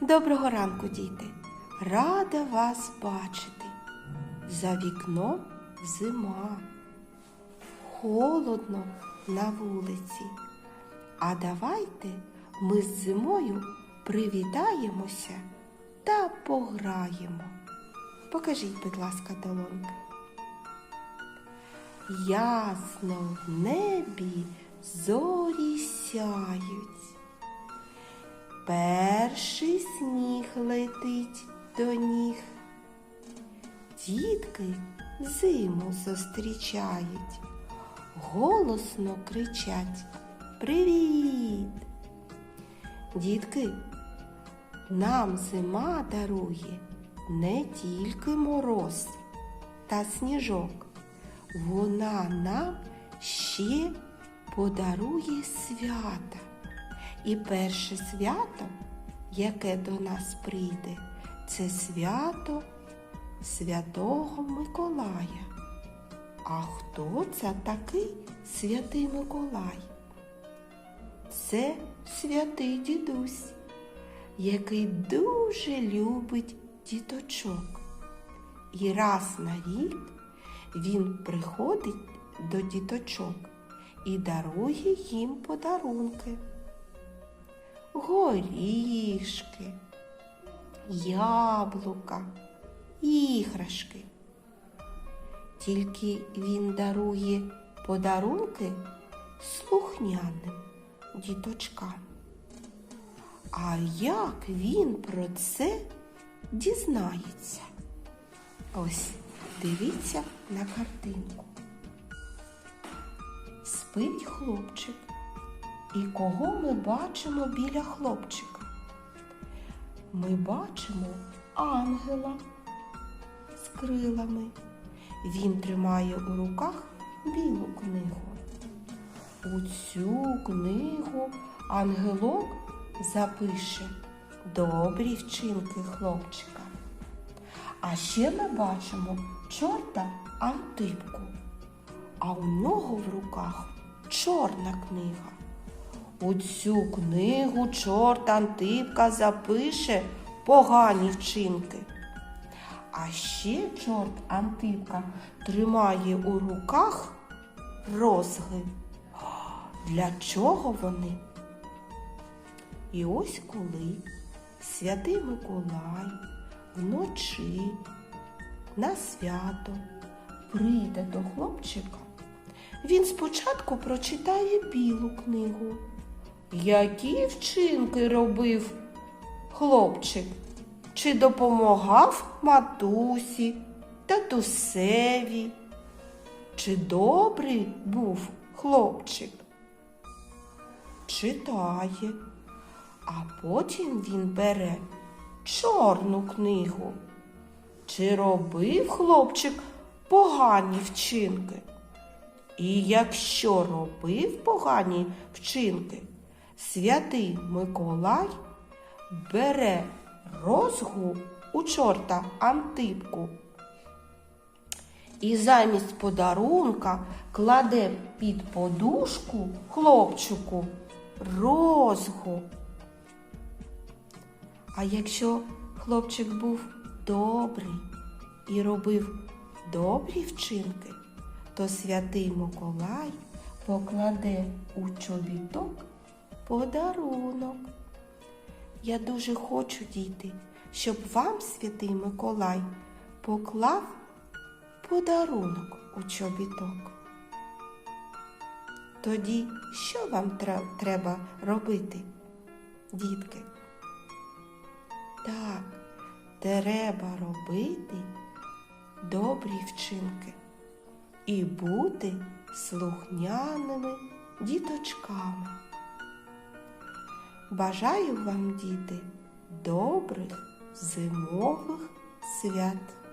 Доброго ранку, діти! Рада вас бачити. За вікном зима. Холодно на вулиці. А давайте ми з зимою привітаємося та пограємо. Покажіть, будь ласка, долоньки. Ясно в небі зорі сяють. Перший сніг летить до ніг. Дітки зиму зустрічають, голосно кричать Привіт! Дітки, нам зима дарує не тільки мороз та сніжок, вона нам ще подарує свята. І перше свято, яке до нас прийде, це свято Святого Миколая. А хто це такий святий Миколай? Це святий дідусь, який дуже любить діточок. І раз на рік він приходить до діточок і дарує їм подарунки горішки, яблука, іграшки. Тільки він дарує подарунки слухняним діточкам. А як він про це дізнається? Ось дивіться на картинку. Спить хлопчик. І кого ми бачимо біля хлопчика? Ми бачимо ангела з крилами. Він тримає у руках білу книгу. У цю книгу ангелок запише добрі вчинки хлопчика. А ще ми бачимо чорта Антипку, а у нього в руках чорна книга. У цю книгу чорт Антипка запише погані вчинки. А ще чорт Антипка тримає у руках розги. Для чого вони? І ось коли святий Миколай вночі на свято прийде до хлопчика, він спочатку прочитає білу книгу. Які вчинки робив хлопчик? Чи допомагав матусі, татусеві? Чи добрий був хлопчик? Читає, а потім він бере чорну книгу. Чи робив хлопчик погані вчинки? І якщо робив погані вчинки, святий Миколай бере розгу у чорта Антипку і замість подарунка кладе під подушку хлопчику розгу. А якщо хлопчик був добрий і робив добрі вчинки, то святий Миколай покладе у чобіток подарунок. Я дуже хочу, діти, щоб вам, святий Миколай, поклав подарунок у чобіток. Тоді що вам треба робити, дітки? Так, треба робити добрі вчинки і бути слухняними діточками. Бажаю вам, діти, добрих зимових свят.